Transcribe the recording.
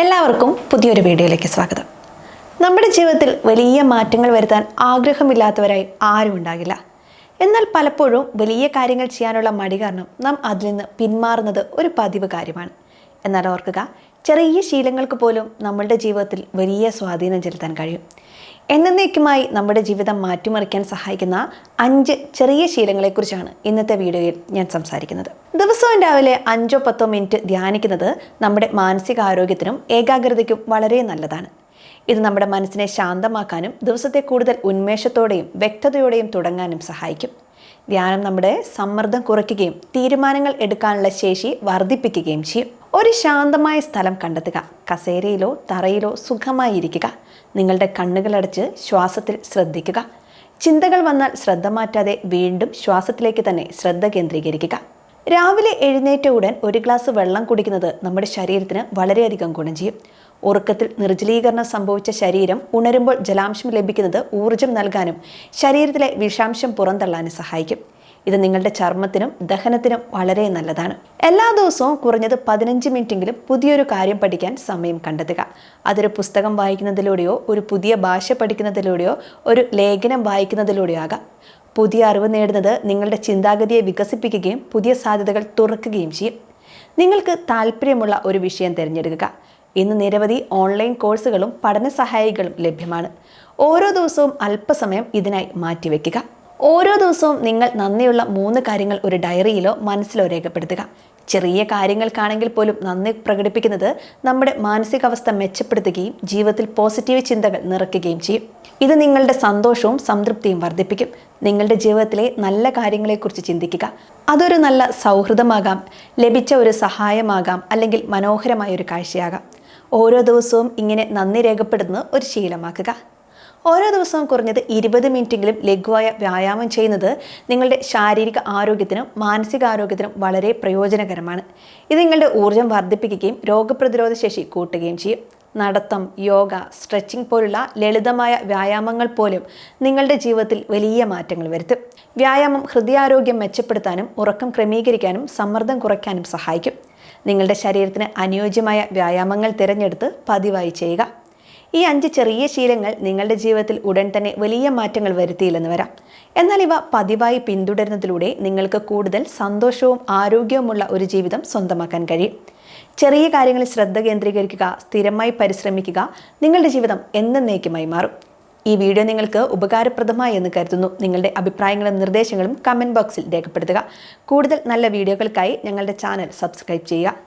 എല്ലാവർക്കും പുതിയൊരു വീഡിയോയിലേക്ക് സ്വാഗതം. നമ്മുടെ ജീവിതത്തിൽ വലിയ മാറ്റങ്ങൾ വരുത്താൻ ആഗ്രഹമില്ലാത്തവരായി ആരും ഉണ്ടാകില്ല. എന്നാൽ പലപ്പോഴും വലിയ കാര്യങ്ങൾ ചെയ്യാനുള്ള മടി കാരണം നാം അതിൽ നിന്ന് പിന്മാറുന്നത് ഒരു പതിവ് കാര്യമാണ്. എന്നാൽ ഓർക്കുക ചെറിയ ശീലങ്ങൾക്ക് പോലും നമ്മളുടെ ജീവിതത്തിൽ വലിയ സ്വാധീനം ചെലുത്താൻ കഴിയും. എന്നേക്കുമായി നമ്മുടെ ജീവിതം മാറ്റിമറിക്കാൻ സഹായിക്കുന്ന അഞ്ച് ചെറിയ ശീലങ്ങളെക്കുറിച്ചാണ് ഇന്നത്തെ വീഡിയോയിൽ ഞാൻ സംസാരിക്കുന്നത്. ദിവസവും രാവിലെ അഞ്ചോ പത്തോ മിനിറ്റ് ധ്യാനിക്കുന്നത് നമ്മുടെ മാനസികാരോഗ്യത്തിനും ഏകാഗ്രതയ്ക്കും വളരെ നല്ലതാണ്. ഇത് നമ്മുടെ മനസ്സിനെ ശാന്തമാക്കാനും ദിവസത്തെ കൂടുതൽ ഉന്മേഷത്തോടെയും വ്യക്തതയോടെയും തുടങ്ങാനും സഹായിക്കും. ധ്യാനം നമ്മുടെ സമ്മർദ്ദം കുറയ്ക്കുകയും തീരുമാനങ്ങൾ എടുക്കാനുള്ള ശേഷി വർദ്ധിപ്പിക്കുകയും ചെയ്യും. ഒരു ശാന്തമായ സ്ഥലം കണ്ടെത്തുക. കസേരയിലോ തറയിലോ സുഖമായി ഇരിക്കുക. നിങ്ങളുടെ കണ്ണുകളടച്ച് ശ്വാസത്തിൽ ശ്രദ്ധിക്കുക. ചിന്തകൾ വന്നാൽ ശ്രദ്ധ മാറ്റാതെ വീണ്ടും ശ്വാസത്തിലേക്ക് തന്നെ ശ്രദ്ധ കേന്ദ്രീകരിക്കുക. രാവിലെ എഴുന്നേറ്റ ഉടൻ ഒരു ഗ്ലാസ് വെള്ളം കുടിക്കുന്നത് നമ്മുടെ ശരീരത്തിന് വളരെയധികം ഗുണം ചെയ്യും. ഉറക്കത്തിൽ നിർജലീകരണം സംഭവിച്ച ശരീരം ഉണരുമ്പോൾ ജലാംശം ലഭിക്കുന്നത് ഊർജം നൽകാനും ശരീരത്തിലെ വിഷാംശം പുറന്തള്ളാനും സഹായിക്കും. ഇത് നിങ്ങളുടെ ചർമ്മത്തിനും ദഹനത്തിനും വളരെ നല്ലതാണ്. എല്ലാ ദിവസവും കുറഞ്ഞത് പതിനഞ്ച് മിനിറ്റെങ്കിലും പുതിയൊരു കാര്യം പഠിക്കാൻ സമയം കണ്ടെത്തുക. അതൊരു പുസ്തകം വായിക്കുന്നതിലൂടെയോ ഒരു പുതിയ ഭാഷ പഠിക്കുന്നതിലൂടെയോ ഒരു ലേഖനം വായിക്കുന്നതിലൂടെയോ ആകാം. പുതിയ അറിവ് നേടുന്നത് നിങ്ങളുടെ ചിന്താഗതിയെ വികസിപ്പിക്കുകയും പുതിയ സാധ്യതകൾ തുറക്കുകയും ചെയ്യും. നിങ്ങൾക്ക് താല്പര്യമുള്ള ഒരു വിഷയം തിരഞ്ഞെടുക്കുക. ഇന്ന് നിരവധി ഓൺലൈൻ കോഴ്സുകളും പഠന സഹായികളും ലഭ്യമാണ്. ഓരോ ദിവസവും അല്പസമയം ഇതിനായി മാറ്റിവെക്കുക. ഓരോ ദിവസവും നിങ്ങൾ നന്ദിയുള്ള മൂന്ന് കാര്യങ്ങൾ ഒരു ഡയറിയിലോ മനസ്സിലോ രേഖപ്പെടുത്തുക. ചെറിയ കാര്യങ്ങൾക്കാണെങ്കിൽ പോലും നന്ദി പ്രകടിപ്പിക്കുന്നത് നമ്മുടെ മാനസികാവസ്ഥ മെച്ചപ്പെടുത്തുകയും ജീവിതത്തിൽ പോസിറ്റീവ് ചിന്തകൾ നിറയ്ക്കുകയും ചെയ്യും. ഇത് നിങ്ങളുടെ സന്തോഷവും സംതൃപ്തിയും വർദ്ധിപ്പിക്കും. നിങ്ങളുടെ ജീവിതത്തിലെ നല്ല കാര്യങ്ങളെക്കുറിച്ച് ചിന്തിക്കുക. അതൊരു നല്ല സൗഹൃദമാകാം ലഭിച്ച ഒരു സഹായമാകാം അല്ലെങ്കിൽ മനോഹരമായ ഒരു കാഴ്ചയാകാം. ഓരോ ദിവസവും ഇങ്ങനെ നന്ദി രേഖപ്പെടുന്നത് ഒരു ശീലമാക്കുക. ഓരോ ദിവസവും കുറഞ്ഞത് ഇരുപത് മിനിറ്റെങ്കിലും ലഘുവായ വ്യായാമം ചെയ്യുന്നത് നിങ്ങളുടെ ശാരീരിക ആരോഗ്യത്തിനും മാനസികാരോഗ്യത്തിനും വളരെ പ്രയോജനകരമാണ്. ഇത് നിങ്ങളുടെ ഊർജം വർദ്ധിപ്പിക്കുകയും രോഗപ്രതിരോധ ശേഷി കൂട്ടുകയും ചെയ്യും. നടത്തം യോഗ സ്ട്രെച്ചിങ് പോലുള്ള ലളിതമായ വ്യായാമങ്ങൾ പോലും നിങ്ങളുടെ ജീവിതത്തിൽ വലിയ മാറ്റങ്ങൾ വരുത്തും. വ്യായാമം ഹൃദയാരോഗ്യം മെച്ചപ്പെടുത്താനും ഉറക്കം ക്രമീകരിക്കാനും സമ്മർദ്ദം കുറയ്ക്കാനും സഹായിക്കും. നിങ്ങളുടെ ശരീരത്തിന് അനുയോജ്യമായ വ്യായാമങ്ങൾ തിരഞ്ഞെടുത്ത് പതിവായി ചെയ്യുക. ഈ അഞ്ച് ചെറിയ ശീലങ്ങൾ നിങ്ങളുടെ ജീവിതത്തിൽ ഉടൻ തന്നെ വലിയ മാറ്റങ്ങൾ വരുത്തിയില്ലെന്ന് വരാം. എന്നാൽ ഇവ പതിവായി പിന്തുടരുന്നതിലൂടെ നിങ്ങൾക്ക് കൂടുതൽ സന്തോഷവും ആരോഗ്യവുമുള്ള ഒരു ജീവിതം സ്വന്തമാക്കാൻ കഴിയും. ചെറിയ കാര്യങ്ങളിൽ ശ്രദ്ധ കേന്ദ്രീകരിക്കുക സ്ഥിരമായി പരിശ്രമിക്കുക നിങ്ങളുടെ ജീവിതം എന്നേക്കുമായി മാറും. ഈ വീഡിയോ നിങ്ങൾക്ക് ഉപകാരപ്രദമായി എന്ന് കരുതുന്നു. നിങ്ങളുടെ അഭിപ്രായങ്ങളും നിർദ്ദേശങ്ങളും കമന്റ് ബോക്സിൽ രേഖപ്പെടുത്തുക. കൂടുതൽ നല്ല വീഡിയോകൾക്കായി ഞങ്ങളുടെ ചാനൽ സബ്സ്ക്രൈബ് ചെയ്യുക.